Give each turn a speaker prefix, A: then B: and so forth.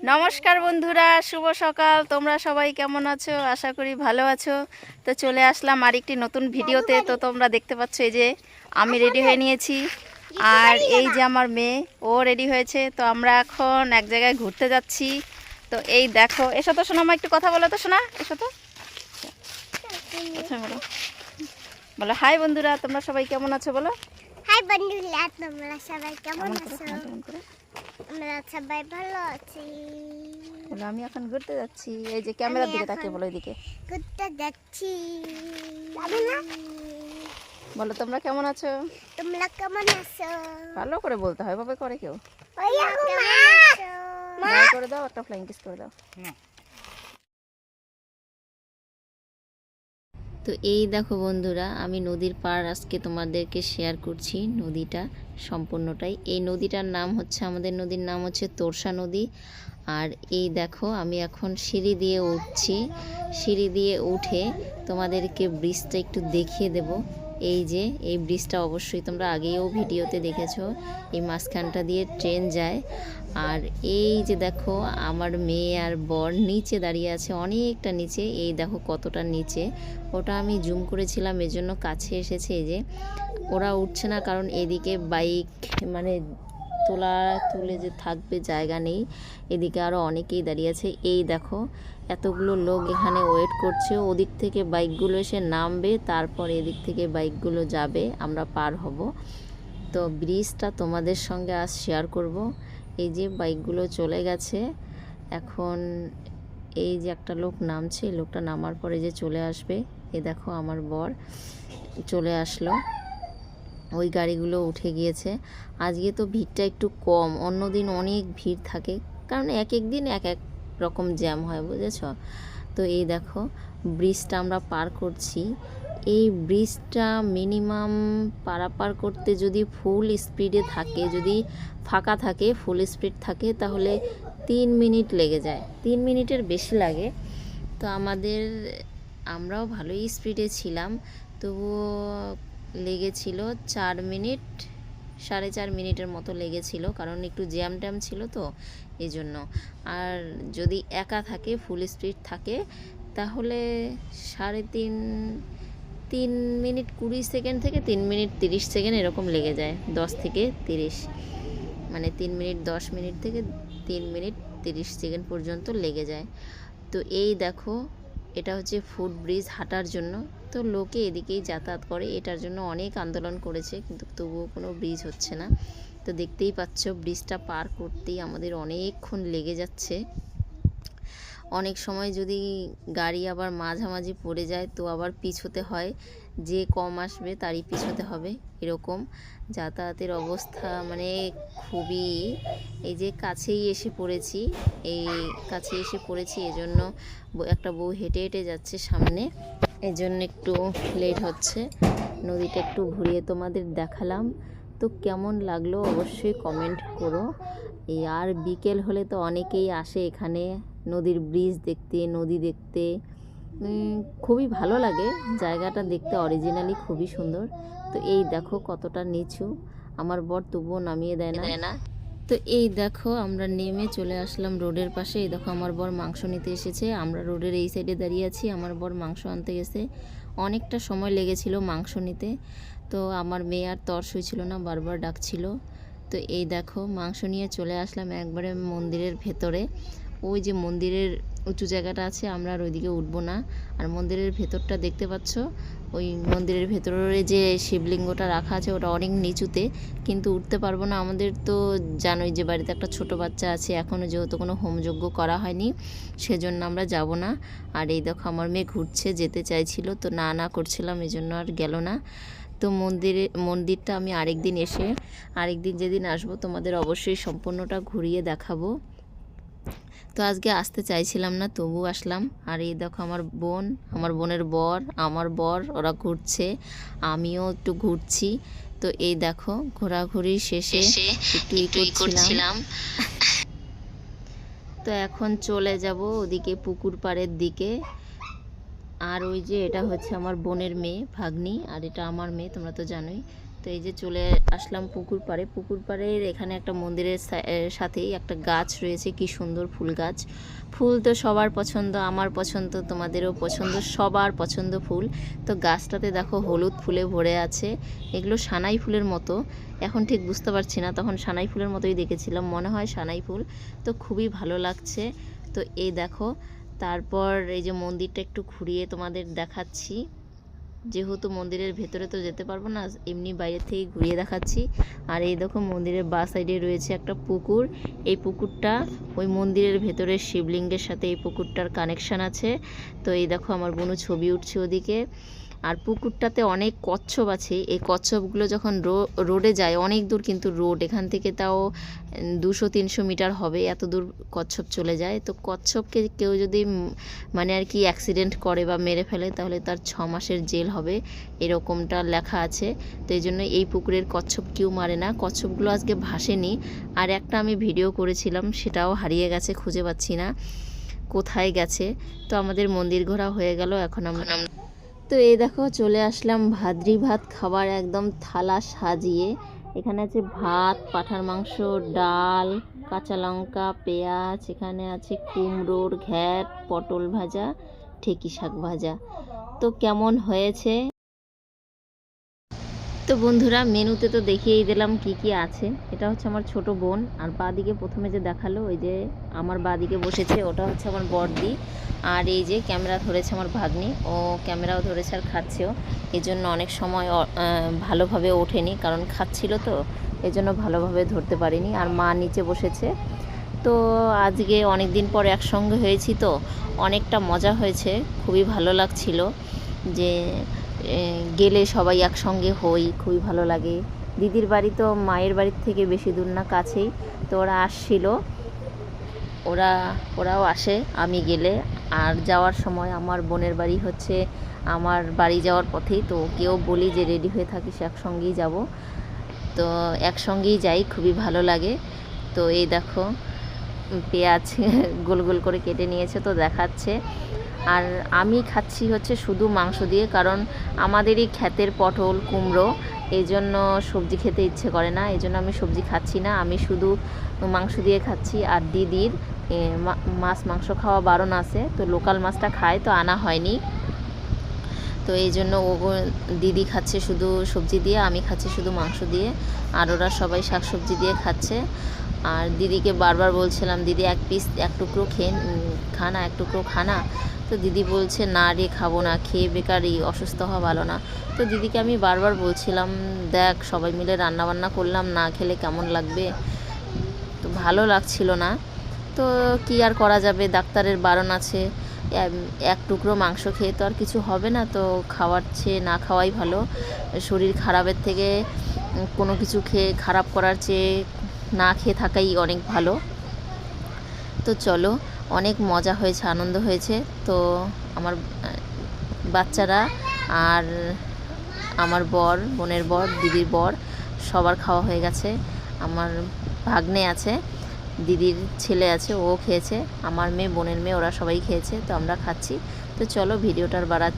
A: নমস্কার বন্ধুরা শুভ সকাল। তোমরা সবাই কেমন আছো? আশা করি ভালো আছো। তো চলে আসলাম আরেকটি নতুন ভিডিওতে। তো তোমরা দেখতে পাচ্ছ এই যে আমি রেডি হয়ে নিয়েছি। আর এই যে আমার মেয়ে ও রেডি হয়েছে। তো আমরা এখন এক জায়গায় ঘুরতে যাচ্ছি। তো এই দেখো এসো তো শোনা আমার একটু কথা বলো তো শোনা এসো তো। আচ্ছা বলো। বলো হাই বন্ধুরা তোমরা সবাই কেমন আছো বলো?
B: হাই বন্ধুরা তোমরা সবাই কেমন আছো। আমরা সবাই ভালো আছি।
A: বলো আমি এখন ঘুরতে যাচ্ছি। এই যে ক্যামেরার দিকে তাকিয়ে বলো এদিকে।
B: ঘুরতে যাচ্ছি। যাবে না?
A: বলো তোমরা কেমন আছো?
B: তোমরা কেমন আছো?
A: ভালো করে বলতে হয় ভাবে করে কেউ। করে দাও একটা ফ্লাইং কিস করে দাও। তো এই দেখো বন্ধুরা, আমি নদীর পাড় আজকে তোমাদেরকে শেয়ার করছি নদীটা সম্পূর্ণটাই। এই নদীটার নাম হচ্ছে, আমাদের নদীর নাম হচ্ছে তোরসা নদী। আর এই দেখো, আমি এখন সিঁড়ি দিয়ে উঠছি। সিঁড়ি দিয়ে উঠে তোমাদেরকে ব্রিজটা একটু দেখিয়ে দেব। এই যে, এই ব্রিজটা অবশ্যই তোমরা আগেও ভিডিওতে দেখেছ। এই মাঝখানটা দিয়ে ট্রেন যায়। আর এই যে দেখো, আমার মেয়ে আর বর নিচে দাঁড়িয়ে আছে, অনেকটা নিচে। এই দেখো কতটা নিচে। ওটা আমি জুম করেছিলাম, এজন্য কাছে এসেছে যে। ওরা উঠছে না, কারণ এদিকে বাইক মানে তোলা, তুলে যে থাকবে জায়গা নেই। এদিকে আরও অনেকেই দাঁড়িয়ে আছে। এই দেখো, এতগুলো লোক এখানে ওয়েট করছে। ওদিক থেকে বাইকগুলো এসে নামবে, তারপর এদিক থেকে বাইকগুলো যাবে। আমরা পার হব। তো ব্রিজটা তোমাদের সঙ্গে আজ শেয়ার করব। এই যে বাইকগুলো চলে গেছে। এখন এই যে একটা লোক নামছে লোকটা নামার পরে যে চলে আসবে, এ দেখো আমার বর, চলে আসলো। ওই গাড়িগুলো উঠে গিয়েছে। আজকে তো ভিড়টা একটু কম। অন্যদিন অনেক ভিড় থাকে। কারণ এক এক দিন এক এক রকম জ্যাম হয়, বুঝেছ? তো এই দেখো, ব্রিজটা আমরা পার করছি। এই ব্রিজটা মিনিমাম পারাপার করতে যদি ফুল স্পিডে থাকে, যদি ফাঁকা থাকে, ফুল স্পিড থাকে, তাহলে তিন মিনিট লেগে যায়। তিন মিনিটের বেশি লাগে। তো আমাদের, আমরাও ভালোই স্পিডে ছিলাম। তবুও লেগেছিল চার মিনিট, সাড়ে চার মিনিটের মতো লেগেছিল, কারণ একটু জ্যাম ট্যাম ছিল তো, এই জন্য। আর যদি একা থাকে ফুল স্পিড থাকে, তাহলে সাড়ে তিন তিন মিনিট কুড়ি সেকেন্ড থেকে তিন মিনিট তিরিশ সেকেন্ড এরকম লেগে যায়, দশ থেকে তিরিশ। মানে তিন মিনিট, দশ মিনিট থেকে তিন মিনিট তিরিশ সেকেন্ড পর্যন্ত লেগে যায়। তো এই দেখো এটা হচ্ছে ফুট ব্রিজ হাঁটার জন্য। তো লোকে এদিকেই যাতায়াত করে, এটার জন্য অনেক আন্দোলন করেছে, কিন্তু তবুও কোনো ব্রিজ হচ্ছে না। তো দেখতেই পাচ্ছ ব্রিজটা পার করতেই আমাদের অনেকক্ষণ লেগে যাচ্ছে। অনেক সময় যদি গাড়ি আবার মাঝামাঝি পড়ে যায়, তো আবার পিছোতে হয়। যে কম আসবে তারই পিছোতে হবে, এরকম। যাতায়াতের অবস্থা মানে খুবই এই যে কাছেই এসে পড়েছি, এই কাছে এসে পড়েছি, এজন্য একটা বউ হেঁটে হেঁটে যাচ্ছে সামনে। এজন্য একটু লেট হচ্ছে। নদীটা একটু ঘুরিয়ে তোমাদের দেখালাম। তো কেমন লাগল অবশ্যই কমেন্ট করো। আর বিকেল হলে তো অনেকেই আসে এখানে। নদীর ব্রিজ দেখতে নদী দেখতে খুবই ভালো লাগে। জায়গাটা দেখতে অরিজিনালি খুবই সুন্দর। তো এই দেখো কতটা নিচু। আমার বর তবুও নামিয়ে দেয় না। তো এই দেখো আমরা নেমে চলে আসলাম রোডের পাশে। এই দেখো আমার বর মাংস নিতে এসেছে। আমরা রোডের এই সাইডে দাঁড়িয়ে আছি। আমার বর মাংস আনতে গেছে। অনেকটা সময় লেগেছিল মাংস নিতে। তো আমার মেয়ে আর তর্স হয়েছিল না বারবার ডাকছিল। তো এই দেখো মাংস নিয়ে চলে আসলাম একবারে মন্দিরের ভেতরে। ওই যে মন্দিরের উঁচু জায়গাটা আছে, আমরা আর ওইদিকে উঠবো না। আর মন্দিরের ভেতরটা দেখতে পাচ্ছ? ওই মন্দিরের ভেতরে যে শিবলিঙ্গটা রাখা আছে, ওটা অনেক নিচুতে, কিন্তু উঠতে পারব না। আমাদের তো জানোই যে বাড়িতে একটা ছোট বাচ্চা আছে এখনও যেহেতু কোনো হোমযজ্ঞ করা হয়নি, সেজন্য আমরা যাব না। আর এই দেখো, আমার মেয়ে ঘুরছে, যেতে চাইছিল, তো না না করছিলাম, এই জন্য আর গেল না। তো মন্দিরে, মন্দিরটা আমি আরেকদিন এসে, আরেকদিন যেদিন আসব, তোমাদের অবশ্যই সম্পূর্ণটা ঘুরিয়ে দেখাবো। তো আজকে আসতে চাইছিলাম না তবু আসলাম। আর এই দেখো আমার বোন আমার বোনের বর আমার বর ওরা ঘুরছে আমিও একটু ঘুরছি। তো এই দেখো ঘোরাঘুরি শেষে একটু ই করছিলাম। তো এখন চলে যাব ওদিকে পুকুর পাড়ের দিকে। আর ওই যে এটা হচ্ছে আমার বোনের মেয়ে ভাগ্নি আর এটা আমার মেয়ে তোমরা তো জানোই। তো এই যে চলে আসলাম পুকুর পাড়ে। পুকুর পাড়ের এখানে একটা মন্দিরের সাথেই একটা গাছ রয়েছে, কি সুন্দর ফুল গাছ। ফুল তো সবার পছন্দ, আমার পছন্দ, তোমাদেরও পছন্দ, সবার পছন্দ ফুল। তো গাছটাতে দেখো হলুদ ফুলে ভরে আছে, এগুলো সানাই ফুলের মতো। এখন ঠিক বুঝতে পারছি না, তখন সানাই ফুলের মতোই দেখেছিলাম, মনে হয় সানাই ফুল। তো খুবই ভালো লাগছে। তো এই দেখো, তারপর এই যে মন্দিরটা একটু ঘুরিয়ে তোমাদের দেখাচ্ছি। যেহেতু মন্দিরের ভেতরে তো যেতে পারব না, এমনি বাইরে থেকে ঘুরিয়ে দেখাচ্ছি। আর এই দেখো মন্দিরের বা সাইডে রয়েছে একটা পুকুর। এই পুকুরটা ওই মন্দিরের ভেতরের শিবলিঙ্গের সাথে এই পুকুরটার কানেকশান আছে। তো এই দেখো আমার বোনু ছবি উঠছে ওদিকে। আর পুকুরটাতে অনেক কচ্ছপ আছে। এই কচ্ছপগুলো যখন রোডে যায়, অনেক দূর কিন্তু রোড, এখান থেকে তাও দুশো, তিনশো মিটার হবে, এত দূর কচ্ছপ চলে যায়। তো কচ্ছপকে কেউ যদি মানে আর কি অ্যাক্সিডেন্ট করে বা মেরে ফেলে, তাহলে তার ছ মাসের জেল হবে, এরকমটা লেখা আছে। তো এই জন্য এই পুকুরের কচ্ছপ কেউ মারে না। কচ্ছপগুলো আজকে ভাসেনি। আর একটা আমি ভিডিও করেছিলাম, সেটাও হারিয়ে গেছে, খুঁজে পাচ্ছি না, কোথায় গেছে। তো আমাদের মন্দির ঘোরা হয়ে গেল, এখন আমরা তো এই দেখো চলে আসলাম ভাদ্রি ভাত খাবার একদম থালা সাজিয়ে। এখানে আছে ভাত, পাঠার মাংস, ডাল, কাঁচা লঙ্কা, পেঁয়াজ, এখানে আছে কুমড়োর ঘ্যাট, পটল ভাজা, ঠেকি শাক ভাজা। তো কেমন হয়েছে? তো বন্ধুরা, মেনুতে তো দেখিয়েই দিলাম কি কি আছে। এটা হচ্ছে আমার ছোট বোন, আর বাদিকে প্রথমে যে দেখাল, ওই যে আমার বাদিকে বসেছে, ওটা হচ্ছে আমার বড়দি। আর এই যে ক্যামেরা ধরেছে আমার ভাগ্নি। ও ক্যামেরাও ধরেছে আর খাচ্ছেও। এই জন্য অনেক সময় ভালোভাবে ওঠেনি, কারণ খাচ্ছিল তো। এই জন্য ভালোভাবে ধরতে পারিনি। আর মা নিচে বসেছে। তো আজকে অনেক দিন পর একসঙ্গে হয়েছি তো। অনেকটা মজা হয়েছে। খুবই ভালো লাগছিল যে গেলে সবাই একসঙ্গে হই, খুবই ভালো লাগে। দিদির বাড়ি তো মায়ের বাড়ির থেকে বেশি দূর না, কাছেই। তো ওরা আসছিল। ওরা, ওরাও আসে, আমি গেলে। আর যাওয়ার সময় আমার বোনের বাড়ি হচ্ছে আমার বাড়ি যাওয়ার পথেই, তো কেউ বলি যে রেডি হয়ে থাকিস, একসঙ্গেই যাব। তো একসঙ্গেই যাই, খুবই ভালো লাগে। তো এই দেখো পেঁয়াজ গোল গোল করে কেটে নিয়েছে তো দেখাচ্ছে। আর আমি খাচ্ছি হচ্ছে শুধু মাংস দিয়ে, কারণ আমাদেরই খ্যাতের পটল, কুমড়ো এই জন্য সবজি খেতে ইচ্ছে করে না এই জন্য আমি সবজি খাচ্ছি না। আমি শুধু মাংস দিয়ে খাচ্ছি। আর দিদির মাছ মাংস খাওয়া বারণ আছে, তো লোকাল মাছটা খায়, তো আনা হয়নি। তো এই জন্য ও, দিদি খাচ্ছে শুধু সবজি দিয়ে, আমি খাচ্ছি শুধু মাংস দিয়ে। আর ওরা সবাই শাক সবজি দিয়ে খাচ্ছে। আর দিদিকে বারবার বলছিলাম, দিদি, এক পিস এক টুকরো খেয়ে খানা, এক টুকরো খানা। তো দিদি বলছে, না রে, খাব না, খেয়ে বেকারই, অসুস্থ হওয়া ভালো না। তো দিদিকে আমি বারবার বলছিলাম, দেখ, সবাই মিলে রান্না বান্না করলাম, না খেলে কেমন লাগবে? তো ভালো লাগছিল না। তো কি আর করা যাবে, ডাক্তারের বারণ আছে। এক টুকরো মাংস খেয়ে তো আর কিছু হবে না, তো খাওয়ার চেয়ে না খাওয়াই ভালো। শরীর খারাপের থেকে কোনো কিছু খেয়ে, খারাপ করার চেয়ে না খেয়ে থাকাই অনেক ভালো। তো চলো, অনেক মজা হয়েছে, আনন্দ হয়েছে। তো আমার বাচ্চারা আর আমার বর, বোনের বর, দিদির বর, সবার খাওয়া হয়ে গেছে। আমার ভাগ্নে আছে, দিদির ছেলে আছে, ও খেয়েছে। আমার মেয়ে, বোনের মেয়ে, ওরা সবাই খেয়েছে, তো আমরা খাচ্ছি। তো চলো ভিডিওটার বাড়া